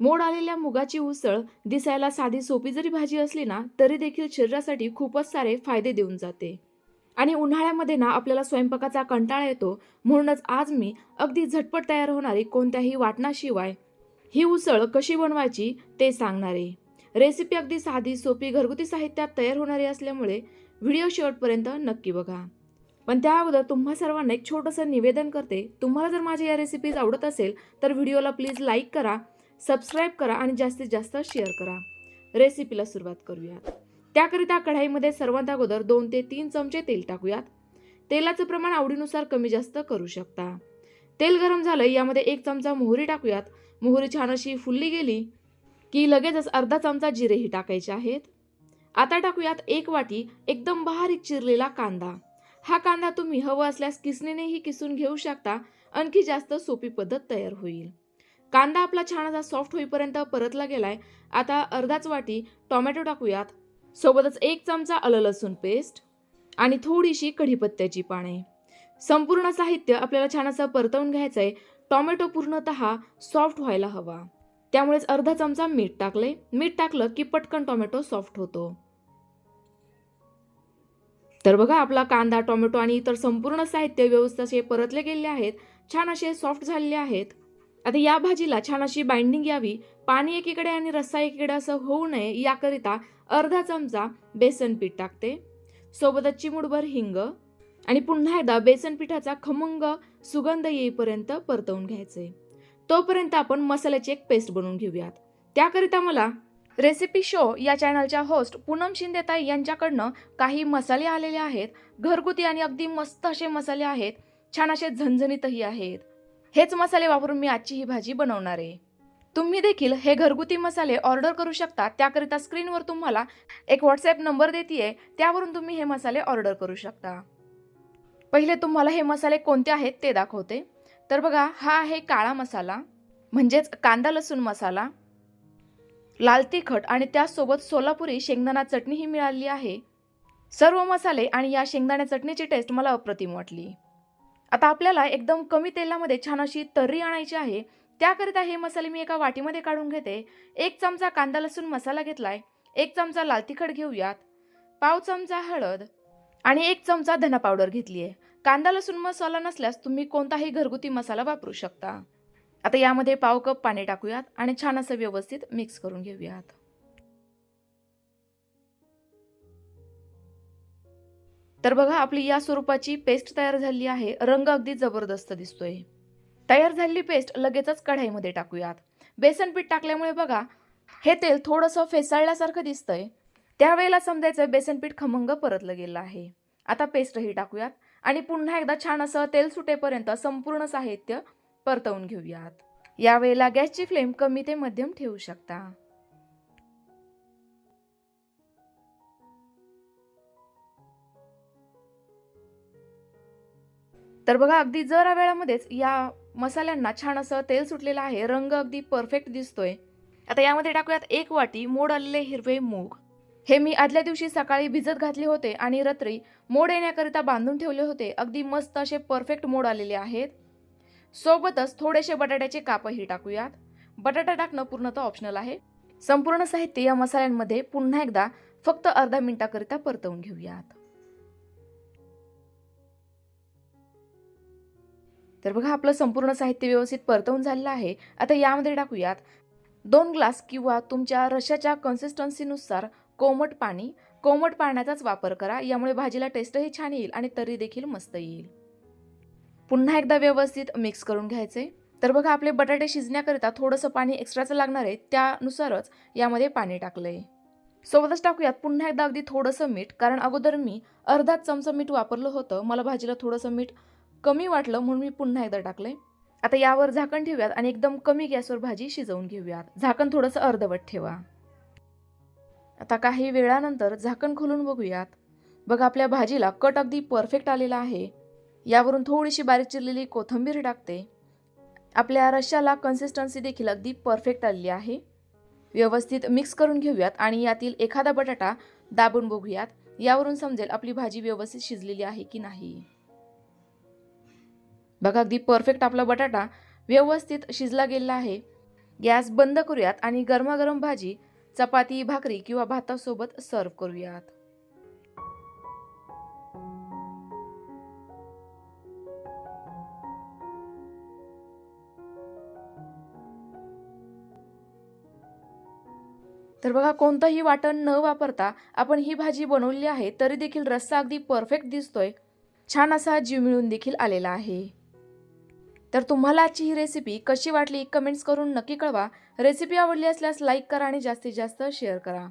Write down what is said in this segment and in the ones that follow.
मोड आलेल्या मुगाची उसळ दिसायला साधी सोपी जरी भाजी असली ना तरी देखील शरीरासाठी खूपच सारे फायदे देऊन जाते. आणि उन्हाळ्यामध्ये ना आपल्याला स्वयंपाकाचा कंटाळा येतो. म्हणूनच आज मी अगदी झटपट तयार होणारी कोणत्याही वाटणाशिवाय ही उसळ कशी बनवायची ते सांगणार. आहे रेसिपी अगदी साधी सोपी घरगुती साहित्यात तयार होणारी असल्यामुळे व्हिडिओ शेवटपर्यंत नक्की बघा. पण त्या अगोदर तुम्हा सर्वांना एक छोटंसं निवेदन करते. तुम्हाला जर माझ्या या रेसिपीज आवडत असेल तर व्हिडिओला प्लीज लाईक करा. सबस्क्राईब करा आणि जास्तीत जास्त शेअर करा. रेसिपीला सुरुवात करूयात. त्याकरिता कढाईमध्ये सर्वात अगोदर दोन ते तीन चमचे तेल टाकूयात. तेलाचं प्रमाण आवडीनुसार कमी जास्त करू शकता. तेल गरम झालं यामध्ये एक चमचा मोहरी टाकूयात. मोहरी छान अशी फुलली गेली की लगेचच अर्धा चमचा जिरेही टाकायचे आहेत. आता टाकूयात एक वाटी एकदम बारीक चिरलेला कांदा. हा कांदा तुम्ही हवं असल्यास किसणीनेही किसून घेऊ शकता. आणखी जास्त सोपी पद्धत तयार होईल. कांदा आपला छान असा सॉफ्ट होईपर्यंत परतला गेलाय. आता अर्धाच वाटी टोमॅटो टाकूयात. सोबतच एक चमचा आलं लसूण पेस्ट आणि थोडीशी कढीपत्त्याची पाने. संपूर्ण साहित्य आपल्याला छान असं परतवून घ्यायचं आहे टोमॅटो पूर्णतः सॉफ्ट व्हायला हवा. त्यामुळेच अर्धा चमचा मीठ टाकले मीठ टाकलं की पटकन टोमॅटो सॉफ्ट होतो. तर बघा आपला कांदा टोमॅटो आणि इतर संपूर्ण साहित्य व्यवस्थाचे असे परतले गेले आहेत. छान असे सॉफ्ट झालेले आहेत. आता या भाजीला छान अशी बाइंडिंग यावी पाणी एकीकडे आणि रस्सा एकीकडे असं होऊ नये याकरिता अर्धा चमचा बेसन पीठ टाकते. सोबतच चिमुडभर हिंग आणि पुन्हा एकदा बेसन पिठाचा खमंग सुगंध येईपर्यंत परतवून घ्यायचे. तोपर्यंत आपण मसाल्याची एक पेस्ट बनवून घेऊयात. त्याकरिता मला रेसिपी शो या चॅनलच्या होस्ट पूनम शिंदेताई यांच्याकडनं काही मसाले आलेले आहेत. घरगुती आणि अगदी मस्त असे मसाले आहेत. छान असे झणझणीतही आहेत. हेच मसाले वापरून मी आजची ही भाजी बनवणार आहे. तुम्ही देखील हे घरगुती मसाले ऑर्डर करू शकता. त्याकरिता स्क्रीनवर तुम्हाला एक व्हॉट्सॲप नंबर देते त्यावरून तुम्ही हे मसाले ऑर्डर करू शकता. पहिले तुम्हाला हे मसाले कोणते आहेत ते दाखवते. तर बघा हा आहे काळा मसाला म्हणजेच कांदा लसूण मसाला लाल तिखट आणि त्यासोबत सोलापुरी शेंगदाणा चटणीही मिळाली आहे. सर्व मसाले आणि या शेंगदाण्या चटणीची टेस्ट मला अप्रतिम वाटली. आता आपल्याला एकदम कमी तेलामध्ये छान अशी तर्री आणायची आहे. त्याकरिता हे मसाले मी एका वाटीमध्ये काढून घेते. एक चमचा कांदा लसूण मसाला घेतलाय. एक चमचा लाल तिखट घेऊयात. पाव चमचा हळद आणि एक चमचा धना पावडर घेतली आहे कांदा लसूण मसाला नसल्यास तुम्ही कोणताही घरगुती मसाला वापरू शकता. आता यामध्ये पाव कप पाणी टाकूयात आणि छान असं व्यवस्थित मिक्स करून घेऊयात. तर बघा आपली या स्वरूपाची पेस्ट तयार झाली आहे. रंग अगदी जबरदस्त दिसतोय. तयार झालेली पेस्ट लगेचच कढाईमध्ये टाकूयात. बेसन पीठ टाकल्यामुळे बघा हे तेल थोडंसं फेसाळल्यासारखं दिसतंय. त्यावेळेला समजायचं बेसन पीठ खमंग परतलं गेलं आहे. आता पेस्टही टाकूयात आणि पुन्हा एकदा छान असं तेल सुटेपर्यंत संपूर्ण साहित्य परतवून घेऊयात. यावेळेला गॅसची फ्लेम कमी ते मध्यम ठेवू शकता. तर बघा अगदी जरा वेळामध्येच या मसाल्यांना छान असं तेल सुटलेलं आहे. रंग अगदी परफेक्ट दिसतोय. आता यामध्ये टाकूयात एक वाटी मोड आलेले हिरवे मूग. हे मी आदल्या दिवशी सकाळी भिजत घातले होते आणि रात्री मोड येण्याकरिता बांधून ठेवले होते. अगदी मस्त असे परफेक्ट मोड आलेले आहेत. सोबतच थोडेसे बटाट्याचे कापही टाकूयात. बटाटा टाकणं पूर्णतः ऑप्शनल आहे. संपूर्ण साहित्य या मसाल्यांमध्ये पुन्हा एकदा फक्त अर्धा मिनिटाकरिता परतवून घेऊयात. तर बघा आपलं संपूर्ण साहित्य व्यवस्थित परतवून झालेलं आहे. आता यामध्ये टाकूयात. दोन ग्लास किंवा तुमच्या रशाच्या कन्सिस्टन्सीनुसार कोमट पाणी. कोमट पाण्याचाच वापर करा. यामुळे भाजीला टेस्टही छान येईल आणि तरी देखील मस्त येईल. पुन्हा एकदा व्यवस्थित मिक्स करून घ्यायचे. तर बघा आपले बटाटे शिजण्याकरिता थोडंसं पाणी एक्स्ट्राचं लागणार आहे. त्यानुसारच यामध्ये पाणी टाकलं आहे सोबतच टाकूयात. पुन्हा एकदा अगदी थोडंसं मीठ. कारण अगोदर मी अर्धा चमचा मीठ वापरलं होतं. मला भाजीला थोडंसं मीठ कमी वाटलं म्हणून मी पुन्हा एकदा टाकले आता यावर झाकण ठेवूयात आणि एकदम कमी गॅसवर भाजी शिजवून घेऊयात. झाकण थोडंसं अर्धवट ठेवा. आता काही वेळानंतर झाकण खोलून बघूयात. बघा आपल्या भाजीला कट अगदी परफेक्ट आलेला आहे. यावरून थोडीशी बारीक चिरलेली कोथिंबीर टाकते. आपल्या रश्याला कन्सिस्टन्सी देखील अगदी परफेक्ट आलेली आहे. व्यवस्थित मिक्स करून घेऊयात आणि यातील एखादा बटाटा दाबून बघूयात. यावरून समजेल आपली भाजी व्यवस्थित शिजलेली आहे की नाही. बघा अगदी परफेक्ट आपला बटाटा व्यवस्थित शिजला गेलेला आहे. गॅस बंद करूयात आणि गरमागरम भाजी चपाती भाकरी किंवा भातासोबत सर्व करूयात. तर बघा कोणतंही वाटण न वापरता आपण ही भाजी बनवली आहे तरी देखील रस्सा अगदी परफेक्ट दिसतोय. छान असा जीव मिळून देखील आलेला आहे. तर तुम्हाला आजची ही रेसिपी कशी वाटली कमेंट्स करून नक्की कळवा. रेसिपी आवडली असल्यास लाईक करा आणि जास्तीत जास्त शेअर करा.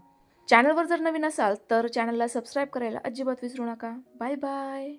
चॅनलवर जर नवीन असाल तर चॅनलला सबस्क्राईब करायला अजिबात विसरू नका. Bye bye